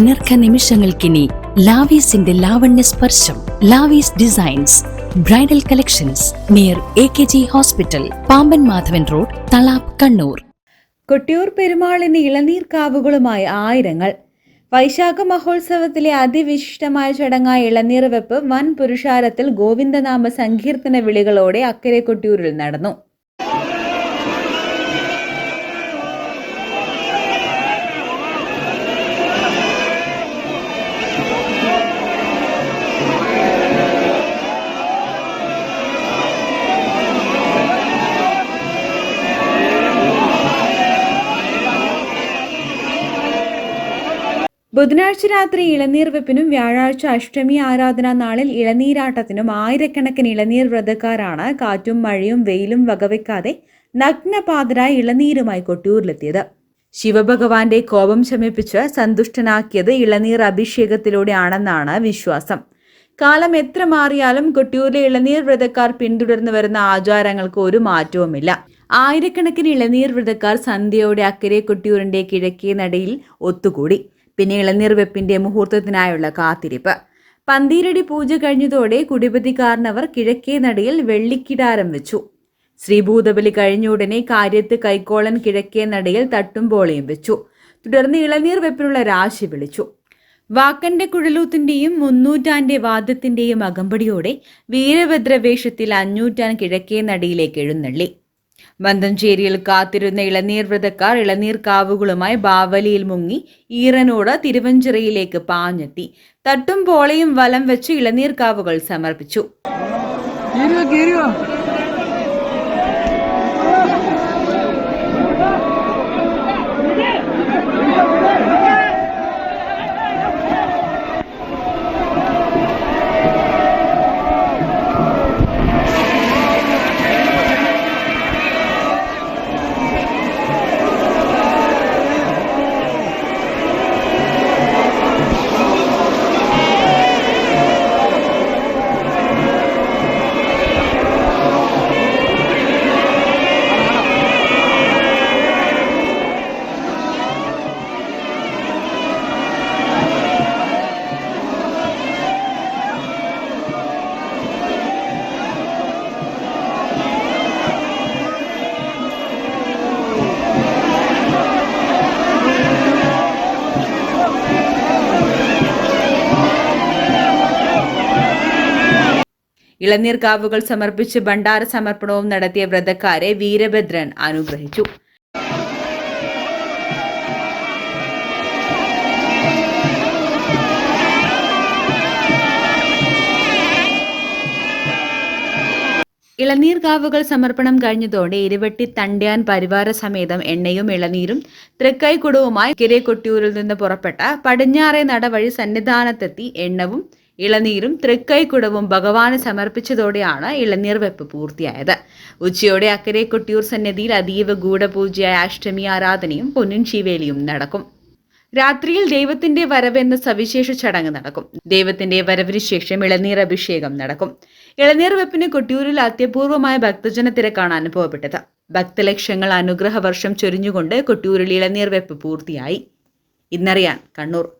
അനർഘ നിമിഷങ്ങൾക്കിനി ലാവീസിന്റെ ലാവണ്യ സ്പർശം Lavees designs bridal collections near A K G hospital Pamban Madhavan road Thalap Kannur. Kottiyoor പെരുമാളിന് ഇളനീർ കാവുകളുമായി ആയിരങ്ങൾ. വൈശാഖ മഹോത്സവത്തിലെ അതിവിശിഷ്ടമായ ചടങ്ങായ ഇളനീർ വെപ്പ് വൻ പുരുഷാരത്തിൽ ഗോവിന്ദനാമ സങ്കീർത്തന വിളികളോടെ അക്കരെ കൊട്ടിയൂരിൽ നടന്നു. ബുധനാഴ്ച രാത്രി ഇളനീർ വെപ്പിനും വ്യാഴാഴ്ച അഷ്ടമി ആരാധന നാളിൽ ഇളനീരാട്ടത്തിനും ആയിരക്കണക്കിന് ഇളനീർ വ്രതക്കാരാണ് കാറ്റും മഴയും വെയിലും വകവെക്കാതെ നഗ്നപാതരായി ഇളനീരുമായി കൊട്ടിയൂരിലെത്തിയത്. ശിവഭഗവാന്റെ കോപം ശമിപ്പിച്ച് സന്തുഷ്ടനാക്കിയത് ഇളനീർ അഭിഷേകത്തിലൂടെയാണെന്നാണ് വിശ്വാസം. കാലം എത്ര മാറിയാലും കൊട്ടിയൂരിലെ ഇളനീർ വ്രതക്കാർ പിന്തുടർന്നു വരുന്ന ആചാരങ്ങൾക്ക് ഒരു മാറ്റവുമില്ല. ആയിരക്കണക്കിന് ഇളനീർ വ്രതക്കാർ സന്ധ്യയോടെ അക്കരെ കൊട്ടിയൂരിന്റെ കിഴക്കേ നടയിൽ ഒത്തുകൂടി. പിന്നെ ഇളനീർ വെപ്പിന്റെ മുഹൂർത്തത്തിനായുള്ള കാത്തിരിപ്പ്. പന്തീരടി പൂജ കഴിഞ്ഞതോടെ കുടിപതി കാർണവർ കിഴക്കേ നടയിൽ വെള്ളിക്കിടാരം വെച്ചു. ശ്രീഭൂതബലി കഴിഞ്ഞ ഉടനെ കാര്യത്ത് കൈക്കോളൻ കിഴക്കേ നടയിൽ തട്ടുംപോളയും വെച്ചു. തുടർന്ന് ഇളനീർ വെപ്പിനുള്ള രാശി വിളിച്ചു. വാക്കന്റെ കുഴലൂത്തിന്റെയും മുന്നൂറ്റാന്റെ വാദത്തിന്റെയും അകമ്പടിയോടെ വീരഭദ്രവേഷത്തിൽ അഞ്ഞൂറ്റാൻ കിഴക്കേ നടയിലേക്ക് എഴുന്നള്ളി. മന്തഞ്ചേരിയിൽ കാത്തിരുന്ന ഇളനീർ വ്രതക്കാർ ഇളനീർ കാവുകളുമായി ബാവലിയിൽ മുങ്ങി ഈറനോട് തിരുവഞ്ചിറയിലേക്ക് പാഞ്ഞെത്തി. തട്ടും പോളയും വലം വെച്ച് ഇളനീർ കാവുകൾ സമർപ്പിച്ചു. ഇളനീർ കാവുകൾ സമർപ്പിച്ച് ഭണ്ഡാര സമർപ്പണവും നടത്തിയ വ്രതക്കാരെ വീരഭദ്രൻ അനുഗ്രഹിച്ചു. ഇളനീർ കാവുകൾ സമർപ്പണം കഴിഞ്ഞതോടെ ഇരുവട്ടി തണ്ട്യാൻ പരിവാര സമേതം എണ്ണയും ഇളനീരും തൃക്കൈക്കുടവുമായി കിരേക്കൊട്ടിയൂരിൽ നിന്ന് പുറപ്പെട്ട പടിഞ്ഞാറേ നടവഴി സന്നിധാനത്തെത്തി എണ്ണവും ഇളനീരും തൃക്കൈക്കുടവും ഭഗവാന് സമർപ്പിച്ചതോടെയാണ് ഇളനീർ വെപ്പ് പൂർത്തിയായത്. ഉച്ചയോടെ അക്കരെ കൊട്ടിയൂർ സന്നിധിയിൽ അതീവ ഗൂഢപൂജയായ അഷ്ടമി ആരാധനയും പൊന്നിൻ ശിവേലിയും നടക്കും. രാത്രിയിൽ ദൈവത്തിന്റെ വരവ് എന്ന സവിശേഷ ചടങ്ങ് നടക്കും. ദൈവത്തിന്റെ വരവിന് ശേഷം ഇളനീർ അഭിഷേകം നടക്കും. ഇളനീർ വെപ്പിന് കൊട്ടിയൂരിൽ അത്യപൂർവമായ ഭക്തജന തിരക്കാണ് അനുഭവപ്പെട്ടത്. ഭക്തലക്ഷങ്ങൾ അനുഗ്രഹ വർഷം ചൊരിഞ്ഞുകൊണ്ട് കൊട്ടിയൂരിൽ ഇളനീർ വെപ്പ് പൂർത്തിയായി. ഇന്നറിയാൻ കണ്ണൂർ.